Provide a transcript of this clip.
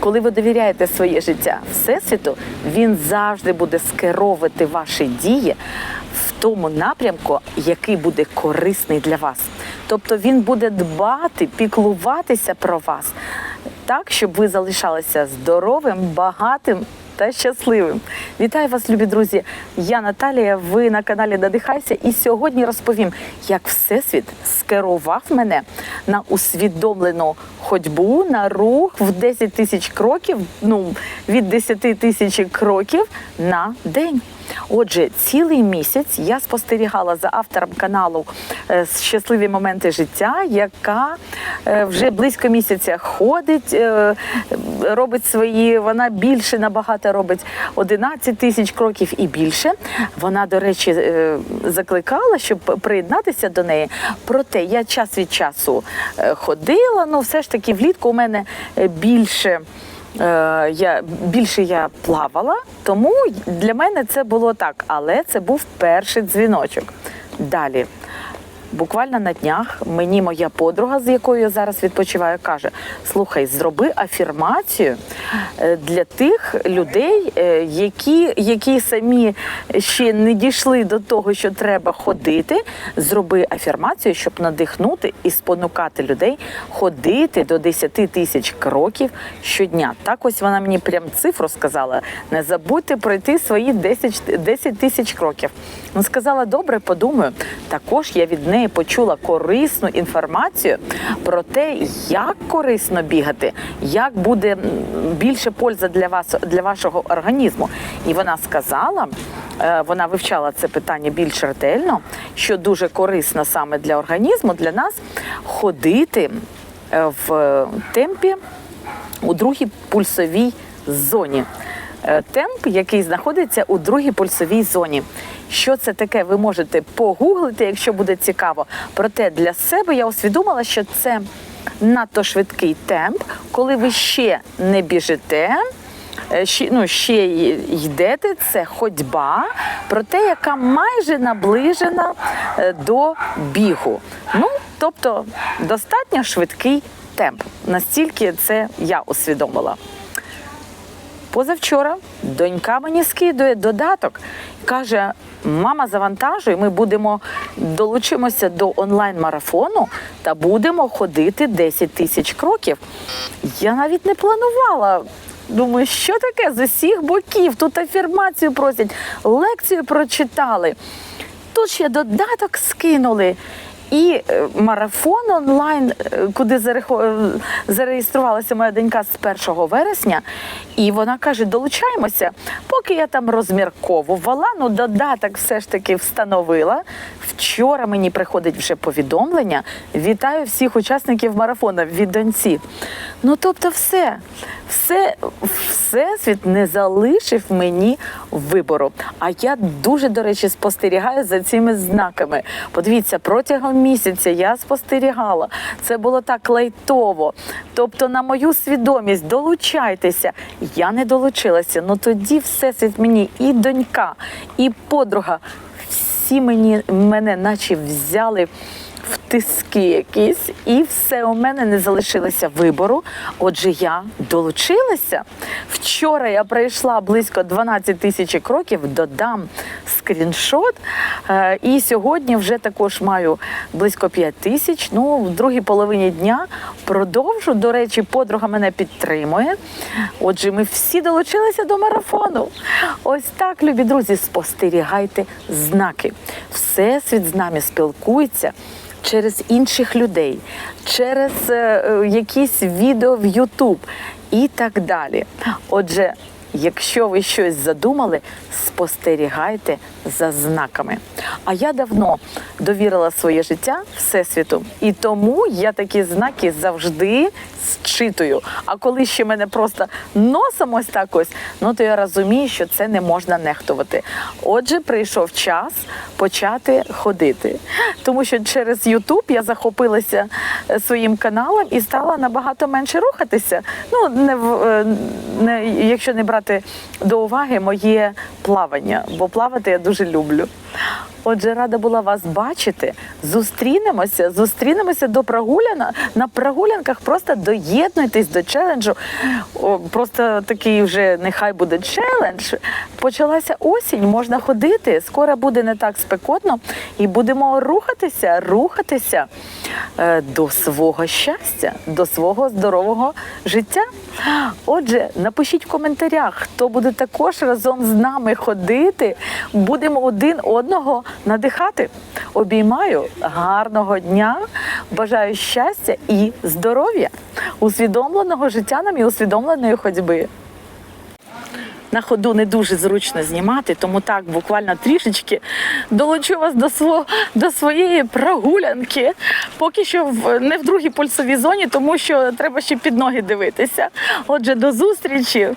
Коли ви довіряєте своє життя Всесвіту, він завжди буде скеровувати ваші дії в тому напрямку, який буде корисний для вас. Тобто він буде дбати, піклуватися про вас так, щоб ви залишалися здоровим, багатим та щасливим. Вітаю вас, любі друзі! Я Наталія. Ви на каналі Надихайся. І сьогодні розповім, як Всесвіт скерував мене на усвідомлену ходьбу, на рух в 10 тисяч кроків, ну від 10 тисяч кроків на день. Отже, цілий місяць я спостерігала за автором каналу е, Щасливі моменти життя, яка е, вже близько місяця ходить, е, робить свої, вона більше набагато робить 11 тисяч кроків і більше. Вона, до речі, е, закликала, щоб приєднатися до неї. Проте я час від часу е, ходила. Ну, все ж таки, влітку у мене е, більше. Я більше я плавала, тому для мене це було так. Але це був перший дзвіночок. Далі. Буквально на днях мені моя подруга, з якою я зараз відпочиваю, каже: слухай, зроби афірмацію е, для тих людей, е, які, які самі ще не дійшли до того, що треба ходити. Зроби афірмацію, щоб надихнути і спонукати людей ходити до 10 тисяч кроків щодня. Так ось вона мені прям цифру сказала: не забудьте пройти свої 10 10 тисяч кроків. Ну, сказала, добре, подумаю. Також я від неї почула корисну інформацію про те, як корисно бігати, як буде більше польза для вас для вашого організму. І вона сказала. е, Вона вивчала це питання більш ретельно, що дуже корисно саме для організму, для нас ходити е, в темпі у другій пульсовій зоні. Е, Темп, який знаходиться у другій пульсовій зоні. Що це таке? Ви можете погуглити, якщо буде цікаво. Проте для себе я усвідомила, що це надто швидкий темп, коли ви ще не біжите. е, Ще, ну, ще йдете, це ходьба, проте яка майже наближена е, до бігу. Ну, тобто достатньо швидкий темп. Настільки це я усвідомила. Позавчора донька мені скидує додаток. Каже: мама, завантажуй, ми будемо долучимося до онлайн-марафону та будемо ходити 10 тисяч кроків. Я навіть не планувала. Думаю, що таке з усіх боків? Тут афірмацію просять, лекцію прочитали. Тут ще додаток скинули. І е, марафон онлайн, е, куди е, зареєструвалася моя донька з 1 вересня, і вона каже: долучаємося. Поки я там розмірковувала, ну додаток все ж таки встановила. Вчора мені приходить вже повідомлення. Вітаю всіх учасників марафону від доньці. Ну тобто, все, все, всесвіт не залишив мені вибору. А я дуже, до речі, спостерігаю за цими знаками. Подивіться, протягом місяця я спостерігала. Це було так лайтово. Тобто, на мою свідомість долучайтеся. Я не долучилася. Ну тоді всесвіт мені і донька, і подруга. Всі мені мене наче взяли в тиски якісь, і все у мене не залишилося вибору. Отже, я долучилася. Вчора я пройшла близько 12 тисяч кроків, додам скріншот. Е, І сьогодні вже також маю близько 5 тисяч. Ну, в другій половині дня продовжу. До речі, подруга мене підтримує. Отже, ми всі долучилися до марафону. Ось так, любі друзі, спостерігайте знаки. Всесвіт з нами спілкується. Через інших людей, через е, е, якісь відео в YouTube і так далі. Отже, якщо ви щось задумали, спостерігайте за знаками. А я давно довірила своє життя Всесвіту, і тому я такі знаки завжди зчитую. А коли ще мене просто носом ось так ось, ну то я розумію, що це не можна нехтувати. Отже, прийшов час почати ходити, тому що через Ютуб я захопилася своїм каналом і стала набагато менше рухатися. Ну не е, не якщо не брати до уваги моє плавання, бо плавати я дуже люблю. Отже, рада була вас бачити. Зустрінемося, зустрінемося до прогуляна на прогулянках. Просто доєднуйтесь до челенджу. О, просто такий вже нехай буде челендж. Почалася осінь, можна ходити. Скоро буде не так спекотно, і будемо рухатися, рухатися е, до свого щастя, до свого здорового життя. Отже, напишіть в коментарях, хто буде також разом з нами ходити. Будемо один одного надихати. Обіймаю гарного дня, бажаю щастя і здоров'я, усвідомленого життя нам і усвідомленої ходьби. На ходу не дуже зручно знімати, тому так буквально трішечки долучу вас до свого до своєї прогулянки. Поки що в не в другій пульсовій зоні, тому що треба ще під ноги дивитися. Отже, до зустрічі